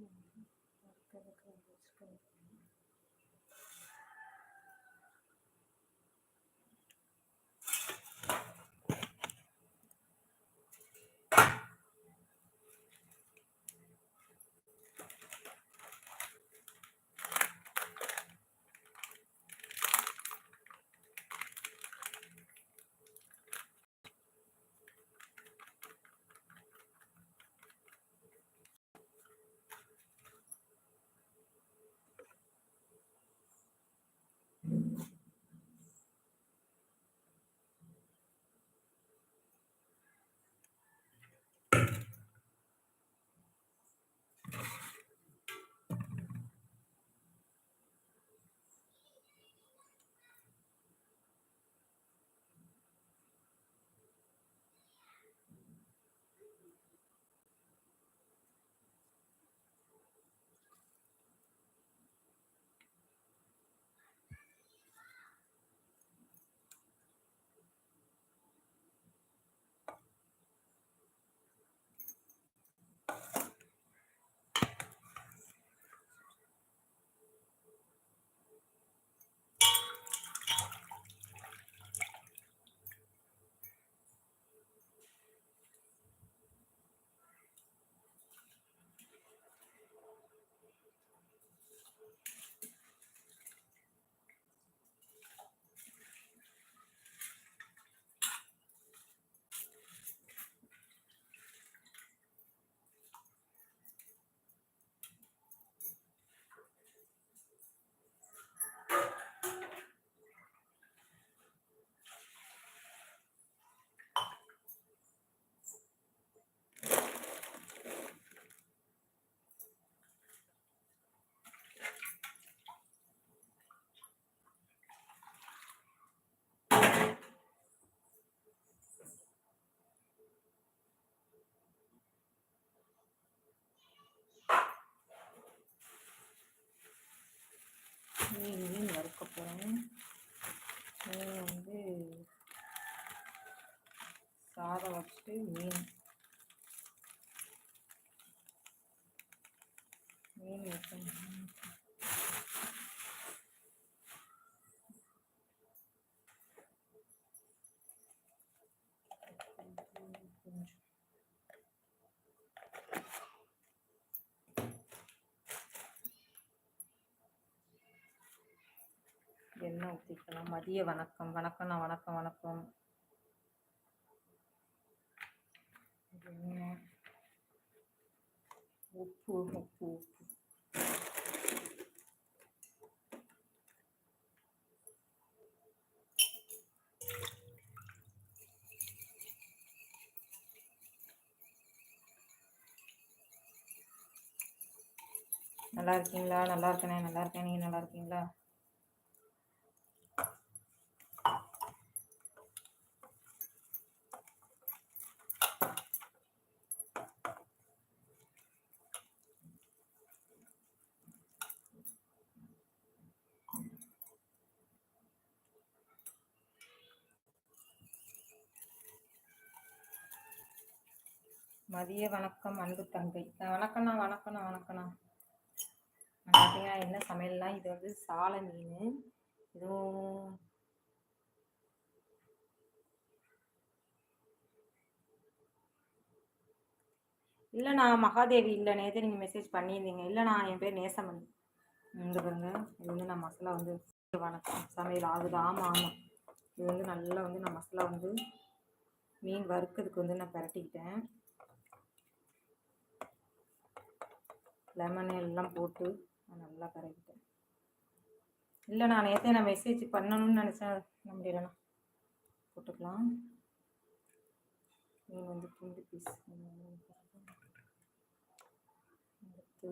மீன் மீன் வறுக்க போகிறேன் மீன் வந்து சாதம் வச்சுட்டு மீன். மீன் வைக்கணும் கொஞ்சம் எண்ணெய் ஊற்றிக்கலாம் மதிய வணக்கம் வணக்கம்ண்ணா வணக்கம் வணக்கம். உப்பு உப்பு உப்பு. நல்லா இருக்கீங்களா? நல்லா இருக்கேனே நல்லா இருக்கேன். நீங்கள் நல்லா இருக்கீங்களா? மதிய வணக்கம் அன்பு தங்கை. வணக்கண்ணா வணக்கண்ணா வணக்கண்ணா பார்த்தீங்கன்னா என்ன சமையல்னா இது வந்து சாலை மீன். இதுவும் இல்லைண்ணா மகாதேவி இல்லை. நேற்று நீங்கள் மெசேஜ் பண்ணியிருந்தீங்க. இல்லைண்ணா என் பேர் நேசமணி. இங்க பாருங்க இது வந்து நான் மசாலா வந்து வணக்கம். சமையல் ஆகுது. ஆமாம் ஆமாம் இது வந்து நல்லா வந்து நான் மசாலா வந்து மீன் வறுக்கிறதுக்கு வந்து நான் பரட்டிக்கிட்டேன். லெமன் எல்லாம் போட்டு நான் நல்லா கரைக்கிட்டேன் இல்லை நான் நேற்றே நான் மெசேஜ் பண்ணணும்னு நினச்சேன். பண்ண முடியலண்ணா? போட்டுக்கலாம். மீன் வந்து துண்டு பீஸ் அடுத்து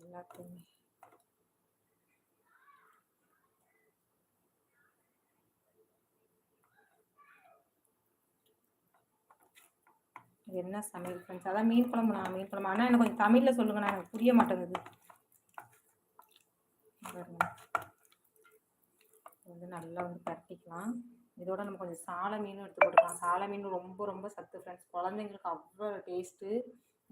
எல்லாத்தையுமே இது என்ன சமையல் ஃப்ரெண்ட்ஸ் அதான் மீன் குழம்பு நான் மீன் குழம்பு. ஆனால் எனக்கு கொஞ்சம் தமிழில் சொல்லுங்கண்ணா. எனக்கு புரிய மாட்டேங்குது. வந்து நல்லா வந்து பரட்டிக்கலாம் இதோட நம்ம கொஞ்சம் சாலை மீனும் எடுத்து போட்டுக்கலாம். சாலை மீன் ரொம்ப ரொம்ப சத்து ஃப்ரெண்ட்ஸ் குழந்தைங்களுக்கு அவ்வளோ டேஸ்ட்டு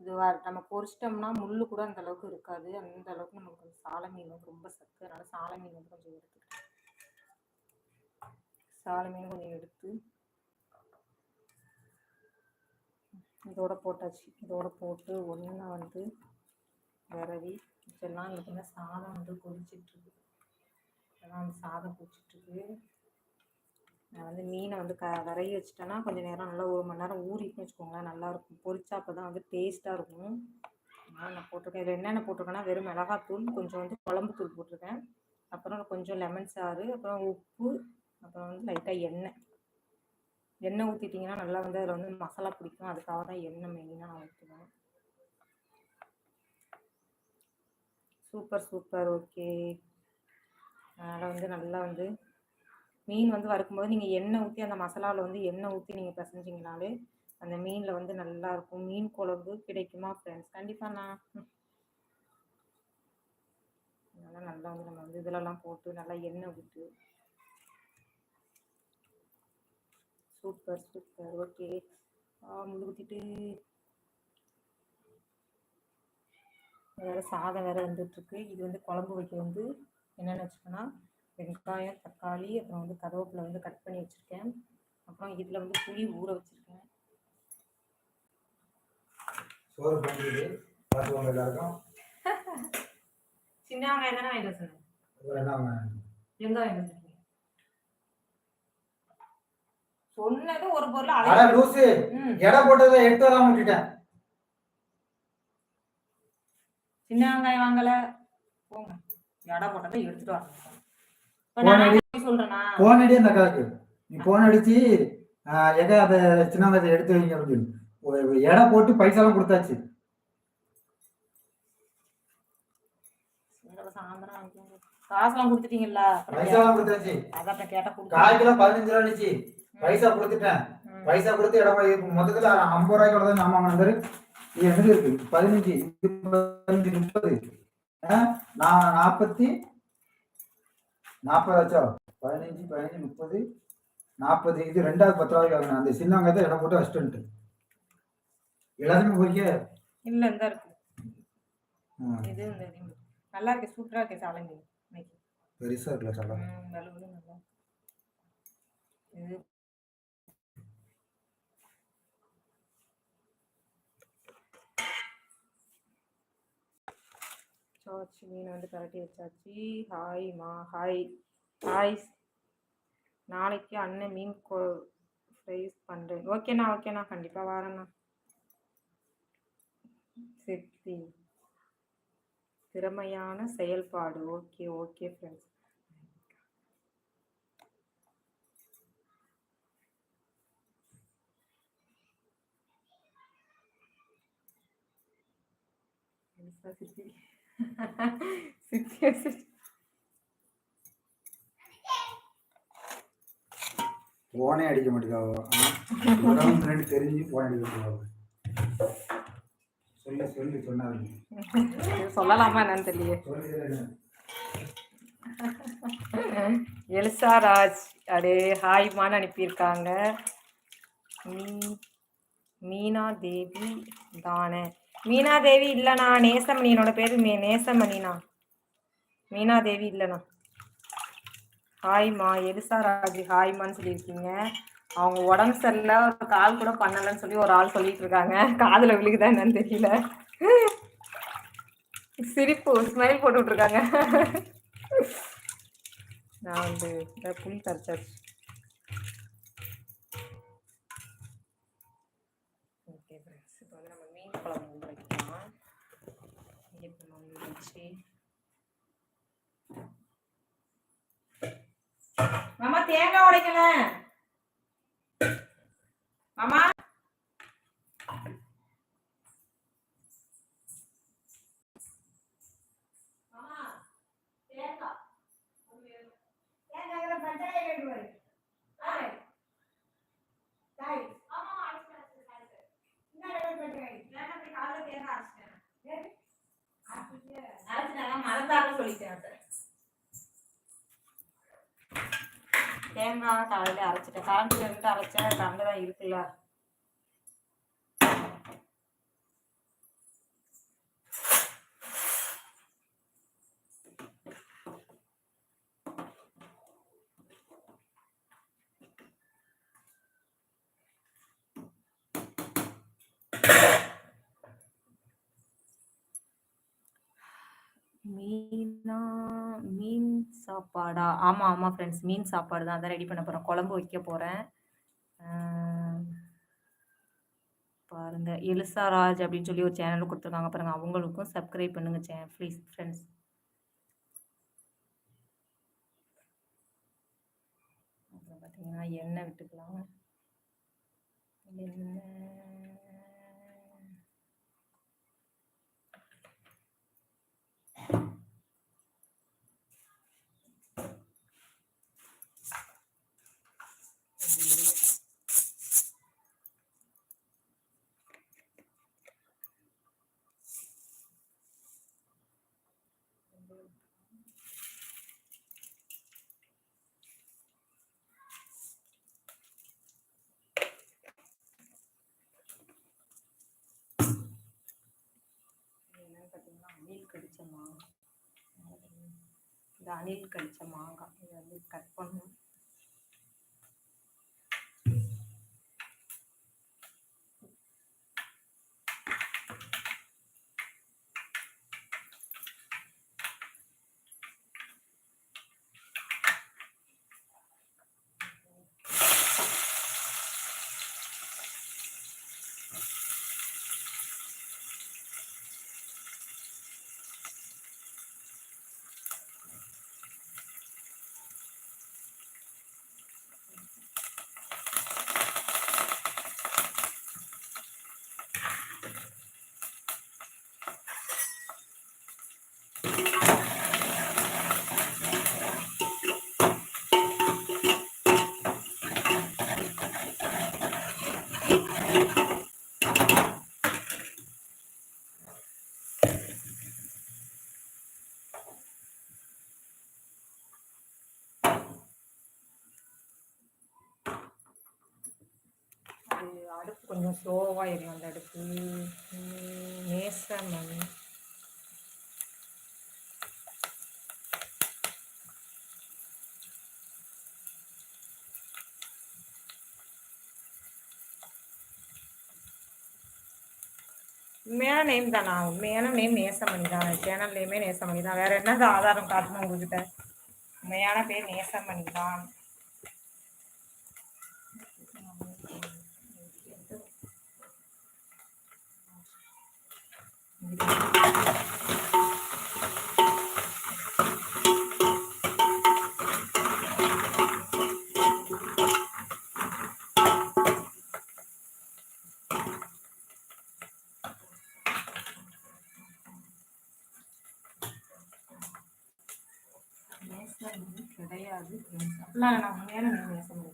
இது நம்ம பொரிச்சிட்டோம்னா முள்ளு கூட அந்த அளவுக்கு இருக்காது. அந்த அளவுக்கு நமக்கு கொஞ்சம் சாலை மீன் வந்து ரொம்ப சத்து. அதனால சாலை மீன் வந்து கொஞ்சம் எடுத்துக்கிட்டேன் சாலை மீன் கொஞ்சம் எடுத்து இதோட போட்டாச்சு. இதோட போட்டு ஒன்றா வந்து விரவி இதெல்லாம் இதுக்குன்னா சாதம் வந்து கொதிச்சிட்ருக்கு இதெல்லாம் வந்து சாதம் கொதிச்சிட்ருக்கு நான் வந்து மீனை வந்து க விரவி வச்சிட்டேன்னா கொஞ்சம் நேரம் நல்லா ஒரு மணி நேரம் ஊறிட்டுன்னு வச்சுக்கோங்களேன். நல்லாயிருக்கும் பொரிச்சா அப்போ தான் வந்து டேஸ்ட்டாக இருக்கும். அதனால் நான் போட்டிருக்கேன். இதில் என்னென்ன போட்டிருக்கேன்னா வெறும் மிளகாத்தூள் கொஞ்சம் வந்து குழம்பு தூள் போட்டிருக்கேன். அப்புறம் கொஞ்சம் லெமன் சாறு அப்புறம் உப்பு அப்புறம் வந்து லைட்டாக எண்ணெய். எண்ணெய் ஊற்றிட்டிங்கன்னா நல்லா வந்து அதில் வந்து மசாலா பிடிக்கும். அதுக்காக தான் எண்ணெய் மெயினாக நான் ஊற்றுவேன் சூப்பர் சூப்பர் ஓகே அதனால் வந்து நல்லா வந்து மீன் வந்து வறுக்கும்போது நீங்கள் எண்ணெய் ஊற்றி அந்த மசாலாவில் வந்து எண்ணெய் ஊற்றி நீங்கள் பிசைஞ்சிங்கனாலே அந்த மீனில் வந்து நல்லா இருக்கும். மீன் குழம்பு கிடைக்குமா ஃப்ரெண்ட்ஸ் கண்டிப்பாக நான். அதனால் நல்லா வந்து நம்ம வந்து இதிலலாம் போட்டு நல்லா எண்ணெய் விட்டு சூப்பர் சூப்பர். ஓகே. முழுகுத்திட்டு வேறு சாதம் வேறு வந்துட்டுருக்கு. இது வந்து குழம்பு வைக்க வந்து என்னென்ன வச்சுக்கோன்னா வெங்காயம் தக்காளி அப்புறம் வந்து கருவேப்பிலை வந்து கட் பண்ணி வச்சுருக்கேன். அப்புறம் இதில் வந்து புளி ஊற வச்சுருக்கேன். சின்ன வெங்காயம் தானே வாங்கிட்டு வேணும்? வெங்காயம் வச்சுருக்கேன் சொன்னது ஒரு பொருள் அட அழகு லூசு எடை போட்டதை எடுத்து வராம விட்டுட்டேன் சின்ன வெங்காயம் வாங்கல. போங்க. எடை போட்டதை எடுத்துட்டு போய் சொல்றேனா? போன் அடி அந்த அக்காவுக்கு நீ போன் அடிச்சு எங்க அதை சின்ன வெங்காயத்தை எடுத்து வைங்க அப்படின்னு எடை போட்டு பைசாலாம் கொடுத்தாச்சு. காசெல்லாம் கொடுத்துட்டீங்களா அதான் கேட்டா கால் கிலோ பதினஞ்சு ரூபா இருந்துச்சு பைசா கொடுத்துட்டேன். பைசா கொடுத்து இடம் மொத்தத்துல ஐம்பது ரூபாய்க்கு தான் நாம வாங்கினது இது எங்க இருக்கு? பதினஞ்சு பதினஞ்சு முப்பது. நான் நாற்பத்தி நாற்பதாச்சும் பதினஞ்சு பதினஞ்சு முப்பது நாற்பது. இது ரெண்டாவது பத்து ரூபாய்க்கு வாங்கினேன். அந்த சின்ன வெங்காயத்தை இடம் போட்டு வச்சுட்டு எல்லாத்தையுமே பொறிக்க இல்ல இந்த இருக்கு. இது. நல்லா இருக்கு. சூப்பரா இருக்கு சாலை மீன் இன்னைக்கு. பெருசா இருக்குல்ல நல்லா இது சாச்சி மீன் வந்து கரட்டி வச்சாச்சு. ஹாய் மா ஹாய். ஹாய். நாளைக்கு அண்ணன் மீன் கொ ஃப்ரைஸ் பண்ணுறேன் ஓகேண்ணா ஓகேண்ணா கண்டிப்பாக வரேண்ணா சித்தி. திறமையான செயல்பாடு. ஓகே ஓகே ஃப்ரெண்ட்ஸ் சித்தி? சித்தி சித்தி போனே அடிக்க மாட்டேங்காவோ ரெண்டு தெரிஞ்சு போன் அடிக்க மாட்டேங்காவோ சொல்லு சொல்லு சொன்னாரு. சொல்லலாமா என்னன்னு தெரியல எலிசா ராஜ் அடே ஹாய்மான்னு அனுப்பியிருக்காங்க. மீ மீனா தேவி தானே. மீனா தேவி இல்லைண்ணா நேசமணி என்னோட பேர் மே நேசமணிண்ணா மீனா தேவி இல்லைண்ணா ஹாய்மா எலிசா ராஜி ஹாய்மான்னு சொல்லியிருக்கீங்க. அவங்க உடம்பு சரியில்லை ஒரு கால் கூட பண்ணலைன்னு சொல்லி ஒரு ஆள் சொல்லிட்டு இருக்காங்க. காதில் விழுகுதா என்னன்னு தெரியல. சிரிப்பு ஸ்மைல் போட்டுட்ருக்காங்க நான் வந்து புளி கரைச்சாச்சு ஓகே ஃப்ரெண்ட்ஸ் இப்போ வந்து நம்ம மீன் குழம்பு வந்து வைக்கலாம் இப்போ நம்ம வச்சு மாமா தேங்காய் உடைக்கல. மாமா மாமா தேங்காய் தேங்காய் பஞ்சாய கேட்டு ஆய் தாய் ஆமா அடிச்சு அடிச்சு இந்த ரெண்டு பஞ்சாய நான் அப்படி காலைல தேங்காய் அரைச்சிட்டேன் அரைச்சிட்டேன் மறந்தாலும் சொல்லிட்டேன் நான் காலையில அரைச்சிட்டேன். கரண்ட்ல இருந்து அரைச்சேன் கரண்ட் தான் இருக்குல்ல. மீனா சாப்பாடா? ஆமாம் ஆமாம் ஃப்ரெண்ட்ஸ் மீன் சாப்பாடு தான். அதான் ரெடி பண்ண போகிறேன் குழம்பு வைக்க போகிறேன் பாருங்க. எலிசா ராஜ் அப்படின்னு சொல்லி ஒரு சேனல் கொடுத்துருக்காங்க பாருங்க. அவங்களுக்கும் சப்ஸ்கிரைப் பண்ணுங்க சே ப்ளீஸ் ஃப்ரெண்ட்ஸ் அப்புறம் பார்த்தீங்கன்னா எண்ணெய் விட்டுக்கலாம். என்ன என்னன்னு பார்த்தீங்கன்னா அணில் கடிச்ச மாங்காய். இந்த அணில் கழிச்ச மாங்காய். இதை வந்து கட் பண்ணணும். கொஞ்சம் ஸ்லோவாக எரியும் அந்த அடுப்பு. நேசம் நேசமணி. உண்மையான நேம் தானா? உண்மையான நேம் நேசமணி தான். சேனல் நேமே நேசமணி தான். வேற என்னது ஆதாரம் காட்டணும் உங்ககிட்ட? உண்மையான பேர் நேசமணி தான். நேசமணி கிடையாது friends. அப்படிலாம் நான் உண்மையான நேம் நேசமணி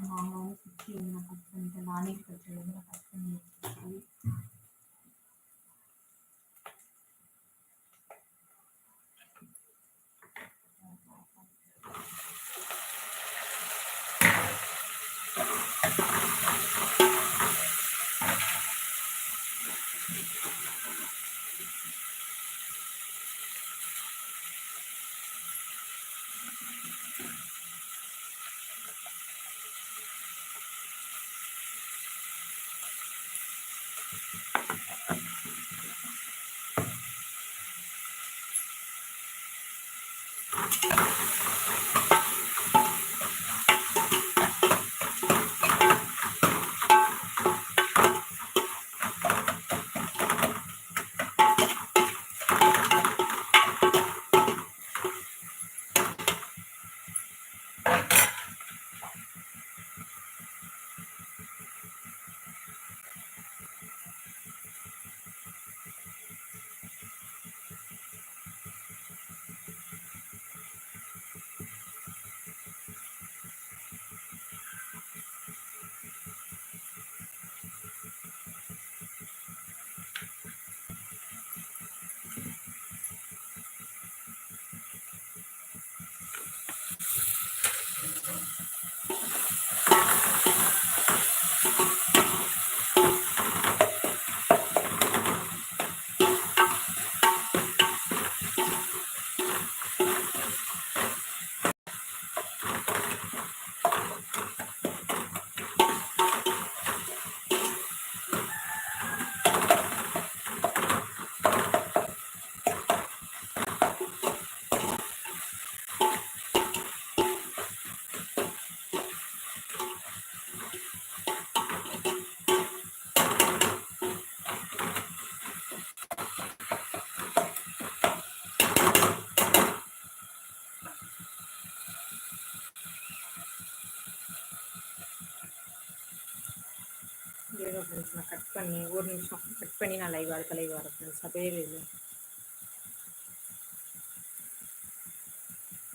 மாமாவும் சுற்றி என்ன கட் பண்ணிட்டு நானே கட் ஃப்ரெண்ட்ஸ் நான் கட் பண்ணி ஒரு நிமிஷம் கட் பண்ணி நான் லைவ் அடுத்த லைவ் வரேன் ஃப்ரெண்ட்ஸ் அப்படியே இல்லை.